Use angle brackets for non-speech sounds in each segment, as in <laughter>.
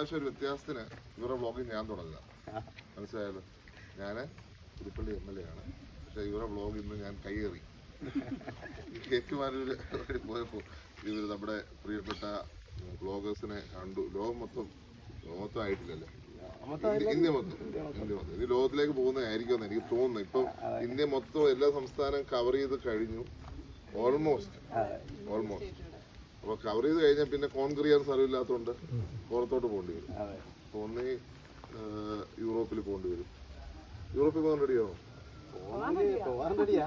പ്രാവശ്യം ഒരു വ്യത്യാസത്തിന് ഇവരുടെ വ്ളോഗിങ് ഞാൻ തുടങ്ങുക മനസ്സിലായാലോ ഞാൻ പുതുപ്പള്ളി എം എൽ എ ആണ്. പക്ഷേ ഇവരുടെ വ്ളോഗ് ഇന്ന് ഞാൻ കൈയേറി കേക്കുമാരൂര് പോയപ്പോൾ ഇവർ നമ്മുടെ പ്രിയപ്പെട്ട വ്ളോഗേഴ്സിനെ കണ്ടു. ലോകം മൊത്തം ലോകം മൊത്തം ആയിട്ടില്ലല്ലേ? ഇന്ത്യ മൊത്തം ഇന്ത്യ മൊത്തം. ഇനി ലോകത്തിലേക്ക് പോകുന്നതായിരിക്കുമെന്ന് എനിക്ക് തോന്നുന്നു. ഇപ്പം ഇന്ത്യ മൊത്തം എല്ലാ സംസ്ഥാനം കവർ ചെയ്ത് കഴിഞ്ഞു. ഓൾമോസ്റ്റ് ഓൾമോസ്റ്റ് അപ്പൊ കവർ ചെയ്ത് കഴിഞ്ഞാൽ പിന്നെ കോൺക്രീറ്റ് ചെയ്യാൻ സ്ഥലമില്ലാത്തതുകൊണ്ട് പുറത്തോട്ട് പോകേണ്ടി വരും. അതെ. അപ്പൊ ഒന്നീ യൂറോപ്പിൽ പോകേണ്ടി വരും. യൂറോപ്പിൽ പോകാൻ റെഡിയാണോ റെഡിയാ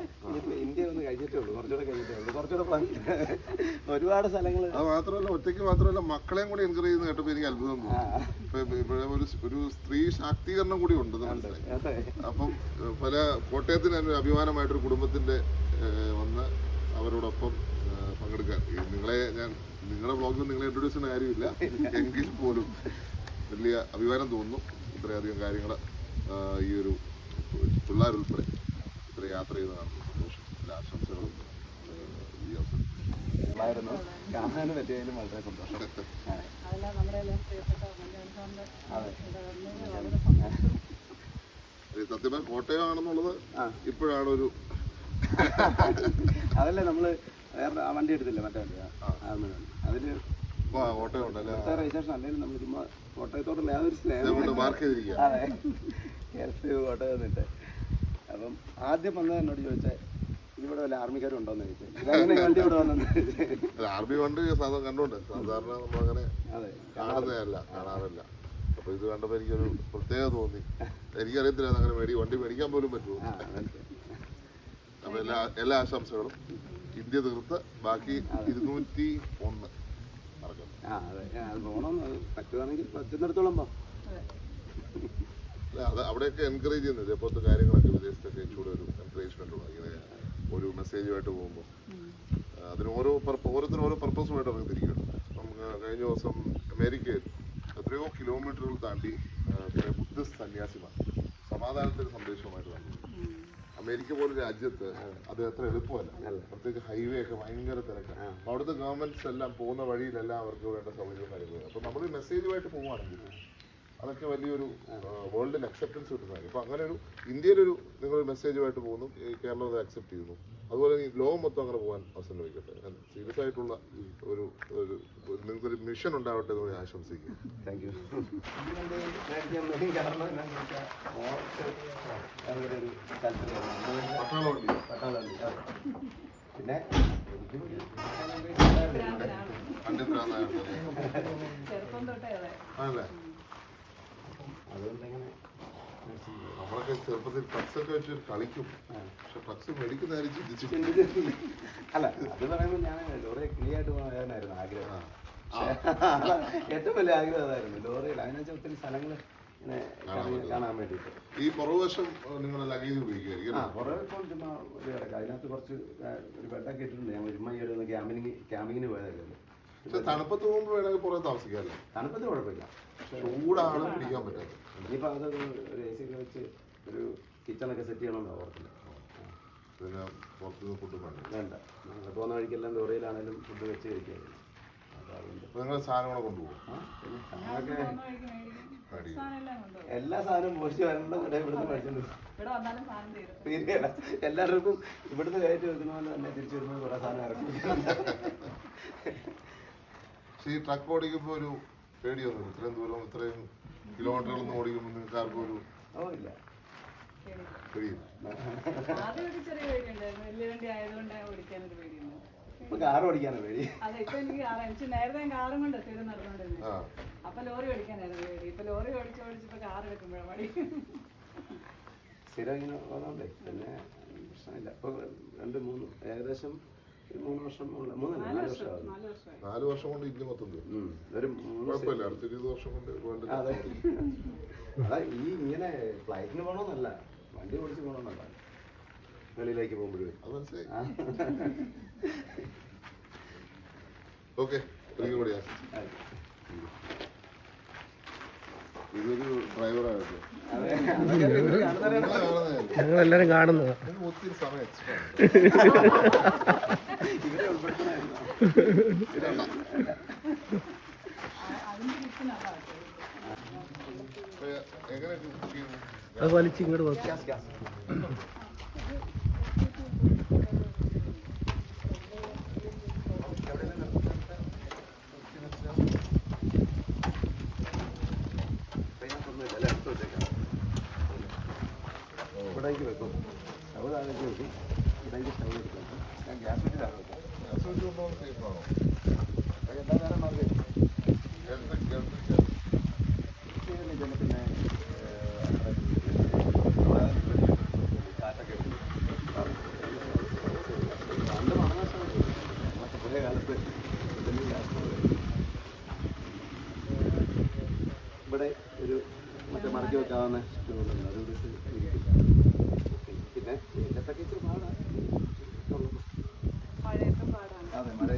ഇന്ത്യ ഒന്ന് കഴിഞ്ഞിട്ടേ ഉള്ളൂ. കുറച്ചുകൂടെ കഴിഞ്ഞിട്ടേ ഉള്ളൂ. കുറച്ചുകൂടെ പ്ലാൻ <laughs> ഒരുപാട് സ്ഥലങ്ങൾ അത് മാത്രമല്ല ഒറ്റയ്ക്ക് മാത്രമല്ല മക്കളെയും കൂടി എൻകറേജ് ചെയ്യുന്ന കേട്ടപ്പോൾ എനിക്ക് അത്ഭുതം തോന്നുന്നു ഇവിടെ ഒരു ഒരു സ്ത്രീ ശാക്തീകരണം കൂടി ഉണ്ട് മനസ്സിലായി. അപ്പം പല കോട്ടയത്തിന് അഭിമാനമായിട്ടൊരു കുടുംബത്തിന്റെ വന്ന് അവരോടൊപ്പം പങ്കെടുക്കാൻ നിങ്ങളെ ഞാൻ നിങ്ങളുടെ ബ്ലോഗിൽ നിങ്ങളെ ഇൻട്രൊഡ്യൂസ് ചെയ്യുന്ന കാര്യമില്ല. എങ്കിൽ പോലും വലിയ അഭിമാനം തോന്നുന്നു. ഇത്രയധികം കാര്യങ്ങൾ ഈ ഒരു പിള്ളേരുൾപ്പെടെ ഇത്ര യാത്ര ചെയ്തതാണ്. സന്തോഷം. എല്ലാ ആശംസകളും സത്യമായ ഈ അവസരം ഉണ്ടായിരുന്നു പറ്റിയതിലും വളരെ സന്തോഷം. കോട്ടയം ആണെന്നുള്ളത് ഇപ്പോഴാണ് ഒരു അതല്ലേ നമ്മൾ വേറെ വണ്ടി എടുത്തില്ല മറ്റേ വണ്ടി. ആ, വണ്ടി. രജിസ്ട്രേഷൻ അല്ലെങ്കിൽ നമ്മൾ ചുമ്മാ കോട്ടയത്തോടുള്ള യാതൊരു സ്നേഹം ഇതുകൊണ്ട് മാർക്ക് ചെയ്തിരിക്കുക അതെ. കേരളത്തിൽ കോട്ടയം നിന്നിട്ട് അപ്പം ആദ്യം വന്നത് എന്നോട് ചോദിച്ചേ ഇവിടെ വല്ല ആർമിക്കാരും ഉണ്ടോന്ന് ചോദിച്ചു. വണ്ടി ഇവിടെ വന്നത്? ആർമി വണ്ടി സാധാരണ കണ്ടുണ്ട് സാധാരണ നമ്മളങ്ങനെ അതെ. കാണുന്നതല്ല കാണാറില്ല. അപ്പൊ ഇത് കണ്ടപ്പോ എനിക്കൊരു പ്രത്യേകത തോന്നി. എനിക്കറിയത്തില്ല അങ്ങനെ വണ്ടി മേടിക്കാൻ പോലും പറ്റുമോ? അപ്പൊ എല്ലാ എല്ലാ ആശംസകളും. ഇന്ത്യ തീർത്ത് ബാക്കി ഇരുന്നൂറ്റി ഒന്ന് അതെ. അവിടെയൊക്കെ എൻകറേജ് ചെയ്യുന്നത് ഇതേപോലത്തെ കാര്യങ്ങളൊക്കെ വിദേശത്തൊക്കെ ഇച്ചിരി ഒരു എൻകറേജ്മെന്റ് ഇങ്ങനെ ഒരു മെസ്സേജുമായിട്ട് പോകുമ്പോൾ. അതിന് ഓരോ പർപ്പ ഓരോരുത്തരും ഓരോ പർപ്പസുമായിട്ട് അവർക്ക് തിരിക്കും നമുക്ക് കഴിഞ്ഞ ദിവസം അമേരിക്കയിൽ എത്രയോ കിലോമീറ്ററുകൾ താണ്ടി ബുദ്ധിസ്റ്റ് സന്യാസിമാർ സമാധാനത്തിന്റെ സന്ദേശവുമായിട്ട് വന്നു. അമേരിക്ക പോലെ രാജ്യത്ത് അത് അത്ര എളുപ്പമല്ല. പ്രത്യേകിച്ച് ഹൈവേ ഒക്കെ ഭയങ്കര തിരക്കാണ് അപ്പൊ അവിടുത്തെ ഗവൺമെന്റ്സ് എല്ലാം പോകുന്ന വഴിയിലെല്ലാം അവർക്ക് വേണ്ട സൗകര്യം കാര്യങ്ങളും. അപ്പൊ നമ്മൾ മെസ്സേജുമായിട്ട് പോവുകയാണെങ്കിൽ അതൊക്കെ വലിയൊരു വേൾഡിൽ അക്സെപ്റ്റൻസ് കിട്ടുന്ന കാര്യം. അപ്പൊ അങ്ങനെ ഒരു ഇന്ത്യയിലൊരു നിങ്ങൾ മെസ്സേജുമായിട്ട് പോകുന്നു കേരളം അത് അക്സെപ്റ്റ് ചെയ്യുന്നു. അതുപോലെ ഈ ലോകം മൊത്തം അങ്ങനെ പോകാൻ അവസരം ലഭിക്കട്ടെ സീരിയസ് ആയിട്ടുള്ള ഒരു ഒരു ഒരു നിങ്ങൾക്കൊരു മിഷൻ ഉണ്ടാവട്ടെ എന്ന് ഞാൻ ആശംസിക്കുന്നു. Thank you. പിന്നെ? എനിക്കും നമ്മളൊക്കെ ചെറുപ്പത്തിൽ ഫ്ലക്സ് ഒക്കെ വെച്ച് കളിക്കും. പക്ഷെ ഫ്ലക്സ് മേടിക്കുന്ന കാര്യം ചിന്തിച്ചു. അല്ല അത് പറയുമ്പോൾ ഞാൻ ലോറിയെ ആയിട്ട് പോകാനായിരുന്നു ആഗ്രഹം. ഏറ്റവും വലിയ ആഗ്രഹം അതായിരുന്നു. ലോറിയിൽ അതിനുവെച്ചാൽ ഒത്തിരി സ്ഥലങ്ങൾ കാണാൻ- വേണ്ടിയിട്ട്. ഈ പുറകുവശം നിങ്ങളുടെ ലഗേജ് ഉപയോഗിക്കുകയായിരിക്കും ആ ഇപ്പോൾ ചുമ്മാ ഒരു അതിനകത്ത് കുറച്ച് ഒരു ബെഡൊക്കെ ഇട്ടിട്ടുണ്ട്. ഞങ്ങൾ ചുമ്മാ ഈ ഒരു ക്യാമ്പിങ് ക്യാമ്പിങ്ങിന് പോയതല്ലേ പക്ഷെ തണുപ്പത്ത് പോകുമ്പോൾ വേണമെങ്കിൽ പുറത്ത് താമസിക്കാമല്ലേ. തണുപ്പത്ത് കുഴപ്പമില്ല. ചൂടാണ് പിടിക്കാൻ പറ്റാത്തത്. ഇനിയിപ്പോൾ അത് ഒരു എ സി ഒക്കെ വെച്ച് ഒരു കിച്ചണൊക്കെ സെറ്റ് ചെയ്യണമെന്ന് ഓർക്കുന്നത് പിന്നെ പുറത്തുനിന്ന് ഫുഡ് വേണ്ട. പോകുന്ന വഴിക്കെല്ലാം ലോറിയിലാണെങ്കിലും ഫുഡ് വെച്ച് കഴിക്കാം നിങ്ങൾ സാധനങ്ങളൊക്കെ കൊണ്ടുപോകും. എല്ലാം സാധനവും പോസ്റ്റ് വരണ്ട ഇവിടെ ഇവിടുന്ന് കഴിച്ചിട്ടുണ്ട് എല്ലാവർക്കും ഇവിടുന്ന് കയറ്റി വെക്കുന്ന പോലെ തന്നെ തിരിച്ചു വരുമ്പോൾ കുറേ സാധനം ഇറക്കും പക്ഷെ ഈ ട്രക്ക് ഓടിക്കുമ്പോൾ ഒരു പേടിയൊന്നും ഇത്രയും ദൂരം ഇത്രയും കിലോമീറ്ററുകളൊന്നും ഓടിക്കുമ്പോൾ നിങ്ങൾക്ക് ആർക്കും ഒരു. പേടിയില്ല. ഇപ്പൊ കാർ ഓടിക്കാനാണ് പേടി. അതെ ഇപ്പൊ എനിക്ക് കാർ എനിക്ക് നേരത്തെ ഞാൻ കാറും കൊണ്ട് സ്ഥിരം നടന്നുകൊണ്ടിരുന്നത് ആ. അപ്പൊ ലോറി ഓടിക്കാനായിരുന്നു പേടി. ഇപ്പൊ ലോറി ഓടിച്ച് ഓടിച്ചിപ്പോ കാർ എടുക്കുമ്പോഴാണ് മടി. സ്ഥിരം ഇങ്ങനെ പോകുന്നുണ്ട് പിന്നെ പ്രശ്നമില്ല. ഇപ്പൊ രണ്ട് മൂന്ന് ഏകദേശം മൂന്ന് വർഷം മൂന്നല്ല നാല് വർഷം നാല് വർഷം കൊണ്ട് ഇന്ത്യ മൊത്തം തീർന്നു. ഒരു കുഴപ്പമില്ല അടുത്ത ഇരുപത് വർഷം കൊണ്ട് വേണ്ട അതെ. അതാ ഈ ഇങ്ങനെ ഫ്ലൈറ്റിന് പോകണമെന്നല്ല വണ്ടി ഓടിച്ച് പോകണമെന്നല്ല വെളിയിലേക്ക് പോകുമ്പോഴേ. അത് മനസ്സിലായി. ഓക്കെ ഒരിക്കൽ കൂടി. ഇതൊരു അതെ കാണുന്നവരാണ്. ഞങ്ങളെല്ലാരും കാണുന്നതാ. ഒത്തിരി സമയം എക്സ്ട്രാ ഇവരെ ഉൾപ്പെടുത്തണമായിരുന്നു അതിന്റെ കിച്ചണാണ് എങ്ങനെ കുക്ക് ചെയ്യുന്നു അത് വലിച്ച് ഇങ്ങോട്ട് വെക്കും ഗ്യാസ് ഗ്യാസ് ഞാൻ വെച്ച് മണനാശം മറ്റേ പഴയ കാലത്ത് ഇതിന് ഗ്യാസ് ഇവിടെ ഒരു മറ്റേ മടക്കി വെക്കാവുന്ന സ്റ്റൂളുണ്ട് അത് എടുത്ത് ഇരിക്കും. പിന്നെ വെയിലത്തൊക്കെ ഇച്ചിരി പാടാണ് മഴയൊക്കെ പാടാണ് അതെ മഴയത്ത്